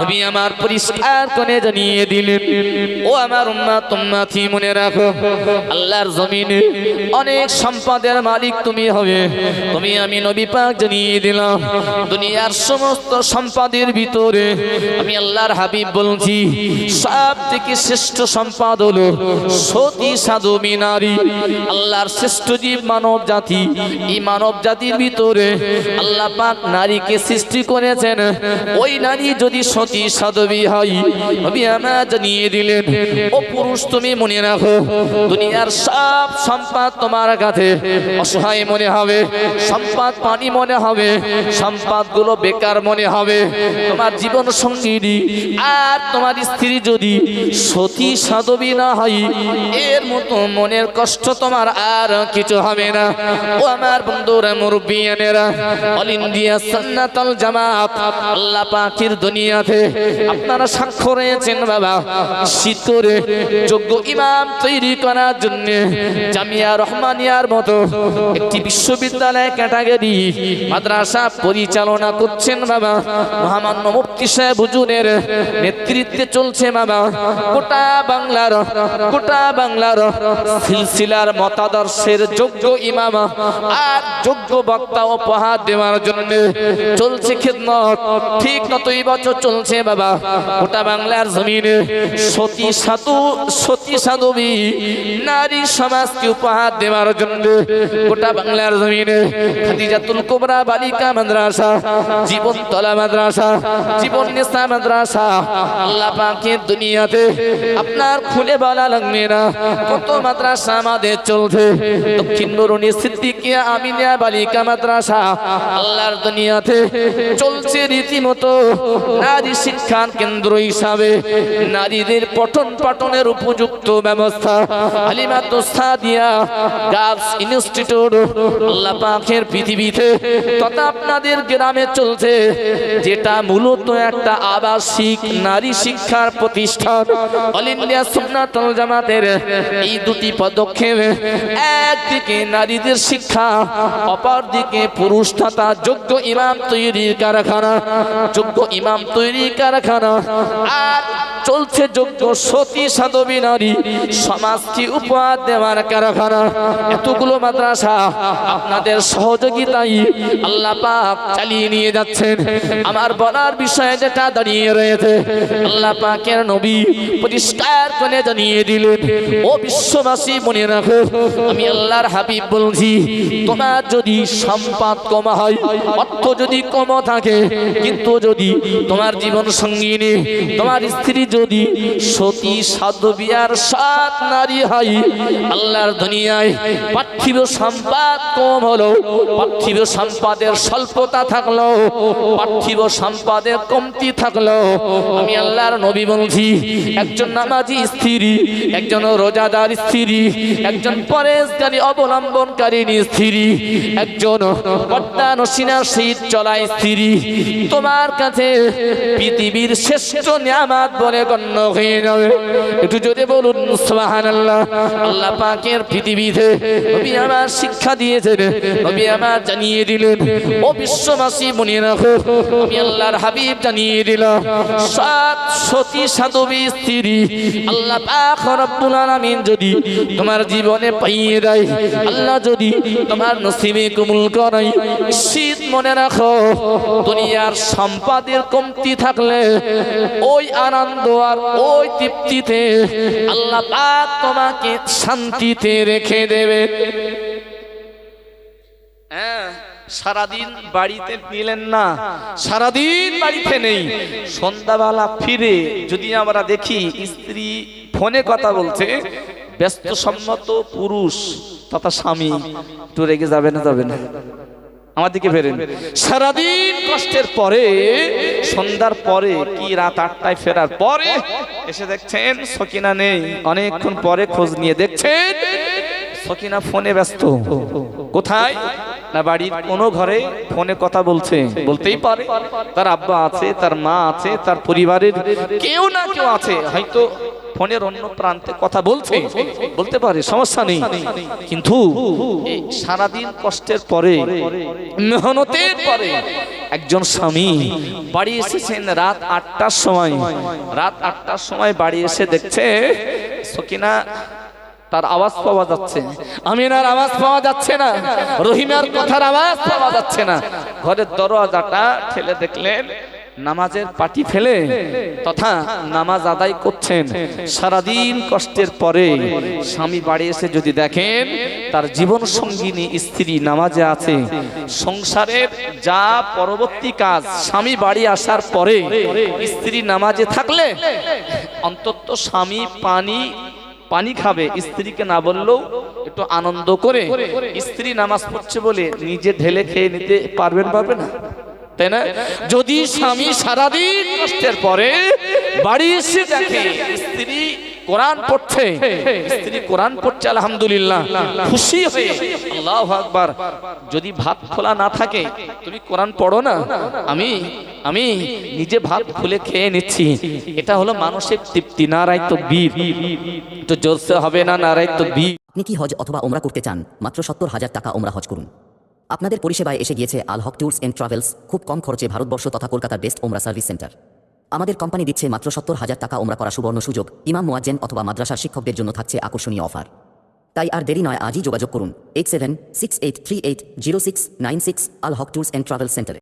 নবী আমার পরিষ্কার করে জানিয়ে দিলেন, ও আমার উম্মাত, উম্মাতি, মনে রাখো, আল্লাহর জমিনে অনেক সম্পদের মালিক তুমি হবে। তুমি আমি নবী পাক জানিয়ে দিলাম, দুনিয়ার সমস্ত সম্পদের ভিতরে আমি আল্লাহর হাবিব বলছি সব থেকে শ্রেষ্ঠ সম্পদ হলো সতী সাধবী নারী আল্লাহর শ্রেষ্ঠ জীব মানব জাতি। এই মানব জাতির ভিতরে আল্লাহ পাক নারীকে সৃষ্টি করেছেন। ওই নারী যদি সতী সাধবী হয় নবী আমার জানিয়ে দিলেন, ও পুরুষ, তুমি মনে রাখো, দুনিয়ার সব সম্পদ তোমার কাছে। অসহায় মনে হবে, সম্পদ পানি মনে হবে সম্পদগুলো বেকার মনে হবে। তোমার জীবন সঙ্গিনী আর তোমার স্ত্রী যদি সতী সাধবী না হয়, এর মতো মনের কষ্ট তোমার আর কিছু হবে না। ও আমার বন্ধুরা মুরব্বিয়ানেরা অল ইন্ডিয়া সান্নাতাল জামাত, আল্লাহ পাখির দুনিয়াতে আপনারা সাক্ষ্য রয়েছেন, বাবা। শীত করে যোগ্য ইমাম তৈরি করার জন্য জামিয়া রহমানিয়ার মতো একটি বিশ্ববিদ্যালয় ক্যাটাগরি মাদ্রাসা পরিচালনা করছেন, বাবা। মহামান্য মুফতি সাহেব হুজুরের নেতৃত্বে চলছে, বাবা। গোটা বাংলার গোটা বাংলার সিলসিলার মতাদর্শের যোগ্য ইমাম আর যোগ্য বক্তা উপহার দেওয়ার জন্য চলছে খেদমত। ঠিক ততই বছর চলছে বাবা। গোটা বাংলার জমিনে সতী সাধু, সতী সাধবী, নারী সমাজকে উপহার দেওয়ার জন্য গোটা বাংলার জমিনে খাদিজাতুল কুবরা, বালিকা মাদ্রাসা জীবন তলা মাদ্রাসা জীবন নেশা মাদ্রাসা আল্লাহ পাকের দুনিয়াতে আপনার খুলে বলা লাগবে না। কত মাদ্রাসা আমাদের চলছে। দক্ষিণ বরুণী সিদ্দিকিয়া, আমিনিয়া, বালিকা মাদ্রাসা আল্লাহর দুনিয়াতে চলছে রীতিমতো। নারী শিক্ষার কেন্দ্র হিসাবে নারীদের পঠন পাঠনের উপযুক্ত ব্যবস্থা। আলিমাত সাদিয়া গার্লস ইনস্টিটিউট আল্লাহ পৃথিবীতে। তথা আপনাদের গ্রামে চলছে, যেটা মূলত একটা আবাসিক নারী শিক্ষার প্রতিষ্ঠান। অল ইন্ডিয়া সুন্নাতুল জামাতের এই দুটি পদক্ষেপ, একদিকে নারীদের শিক্ষা, অপরদিকে পুরুষ তথা যোগ্য ইমাম তৈরির কারখানা। যোগ্য ইমাম তৈরির কারখানা। আর চলছে যোগ্য সতী সাধবী নারী। সমাজকে উপহার দেওয়ার কারখানা। এতগুলো মাদ্রাসা আপনাদের সহযোগিতাই আল্লাহ পাক চালিয়ে নিয়ে যাচ্ছেন। আমার বলার বিষয়ে যেটা দাঁড়িয়ে রয়েছে, আল্লাহ পাকের নবী পরিষ্কার করে জানিয়ে দিলেন, ও বিশ্ববাসী মনে রাখো, আমি আল্লাহর হাবিব বলছি, তোমার যদি সম্পদ কমা হয়, অর্থ যদি কম থাকে, কিন্তু যদি তোমার জীবন সঙ্গিনী, তোমার স্ত্রী যদি সতী সাধবী আর সাত নারী হয়, আল্লাহর দুনিয়ায় পার্থিব সম্পদ কম হলো, পার্থিব সম্পদের স্বল্পতা থাকল, পার্থিব সম্পদের কমতি থাকল। আমি আল্লাহর নবী বলছি, একজন নামাজি স্ত্রী, একজন রোজাদার স্ত্রী, একজন পরেশকারী অবলম্বনকারী স্ত্রী, একজন পর্দা নসিনা শীত চলায় স্ত্রী, তোমার কাছে পৃথিবীর শ্রেষ্ঠ নিয়ামাত বলে গণ্য হয়ে যাবে একটু বলুন আল্লাহ পাকের পৃথিবীতে আমার শিক্ষা দিয়েছেন আমার জানিয়ে দিলেন, ও বিশ্ববাসী মনে রাখো, আমি আল্লাহর হাবিব জানিয়ে দিলাম, সাত সতী সাধবী স্ত্রী, আল্লাহ পাক যদি তোমার জীবনে পাইয়ে দেয়, আল্লাহ যদি তোমার নসিবে কবুল করাই শীত মনে রাখো, দুনিয়ার সম্পাদের কমতি থাকলে ওই আনন্দ আর ওই তৃপ্তিতে আল্লাহ পাক তোমাকে শান্তিতে রেখে দেবে। হ্যাঁ সারাদিন বাড়িতে নিলেন না, সারাদিন বাড়িতে নেই। সন্ধ্যাবেলা ফিরে যদি আমরা দেখি স্ত্রী ফোনে কথা বলছে ব্যস্ত সম্মত পুরুষ তথা স্বামী, তো রেগে যাবে না যাবে না। আমার দিকে ফেরেন সারাদিন কষ্টের পরে, সন্ধ্যার পরে, কি রাত আটটায় ফেরার পরে এসে দেখছেন সকিনা নেই। অনেকক্ষণ পরে খোঁজ নিয়ে দেখছেন সকিনা ফোনে ব্যস্ত। কোথায়? না বাড়ির কোনো ঘরে ফোনে কথা বলছে। বলতেই পারে। তার আব্বা আছে, তার মা আছে, তার পরিবারের কেউ না কেউ আছে। হয়তো ফোনের অন্য প্রান্তে কথা বলছে, বলতে পারে, সমস্যা নেই। কিন্তু সারাদিন কষ্টের পরে, মেহনতের পরে একজন স্বামী বাড়ি এসেছেন রাত আটটার সময়। রাত আটটার সময় বাড়ি এসে দেখছে সকিনা তার আওয়াজ পাওয়া যাচ্ছে। আমিনার আওয়াজ পাওয়া যাচ্ছে না, রহিমার কথার আওয়াজ পাওয়া যাচ্ছে না। ঘরের দরওয়াজাটা ঠেলে দেখলেন নামাজের পাটি ফেলে তথা নামাজ আদায় করছেন। সারাদিন কষ্টের পরে স্বামী বাড়ি এসে যদি দেখেন, তার জীবন সঙ্গিনী স্ত্রী নামাজে আছে। সংসারের যা পরবর্তী কাজ, স্বামী বাড়ি আসার পরে স্ত্রী নামাজে থাকলে অন্তত স্বামী পানি পানি খাবে। স্ত্রীকে না বললেও একটু আনন্দ করে স্ত্রী নামাজ পড়ছে বলে নিজে ঢেলে খেয়ে নিতে পারবেন পারবে না? তাই না? যদি স্বামী সারাদিন কষ্টের পরে বাড়ি এসে দেখে স্ত্রী কোরআন পড়ছে, স্ত্রী কোরআন পড়ছে, আলহামদুলিল্লাহ, খুশি হয়ে, আল্লাহ আকবার, যদি ভাত খোলা না থাকে, তুমি কোরআন পড়ো না? আমি আমি নিজে ভাত খুলে খেয়ে নিচ্ছি। এটা হলো মানসিক তৃপ্তি নারাই তো বীর তো জোরসে হবে না নারাই তো বীর আপনি কি হজ অথবা ওমরা করতে চান? মাত্র সত্তর হাজার টাকা ওমরা হজ করুন। আপনাদের পরিষেবায় এসে গিয়েছে Al Haq tours and travels, খুব কম খরচে ভারতবর্ষ তথা কলকাতার বেস্ট ওমরা সার্ভিস সেন্টার। আমাদের কোম্পানি দিচ্ছে মাত্র সত্তর হাজার টাকা ওমরা করা সুবর্ণ সুযোগ, ইমাম মোয়াজ্জেন অথবা মাদ্রাসার শিক্ষকদের জন্য থাকছে আকর্ষণীয় অফার। তাই আর দেরি নয়, আজই যোগাযোগ করুন, eight seven, six eight, three eight, zero six, nine six, Al Haque tours and travel সেন্টারে।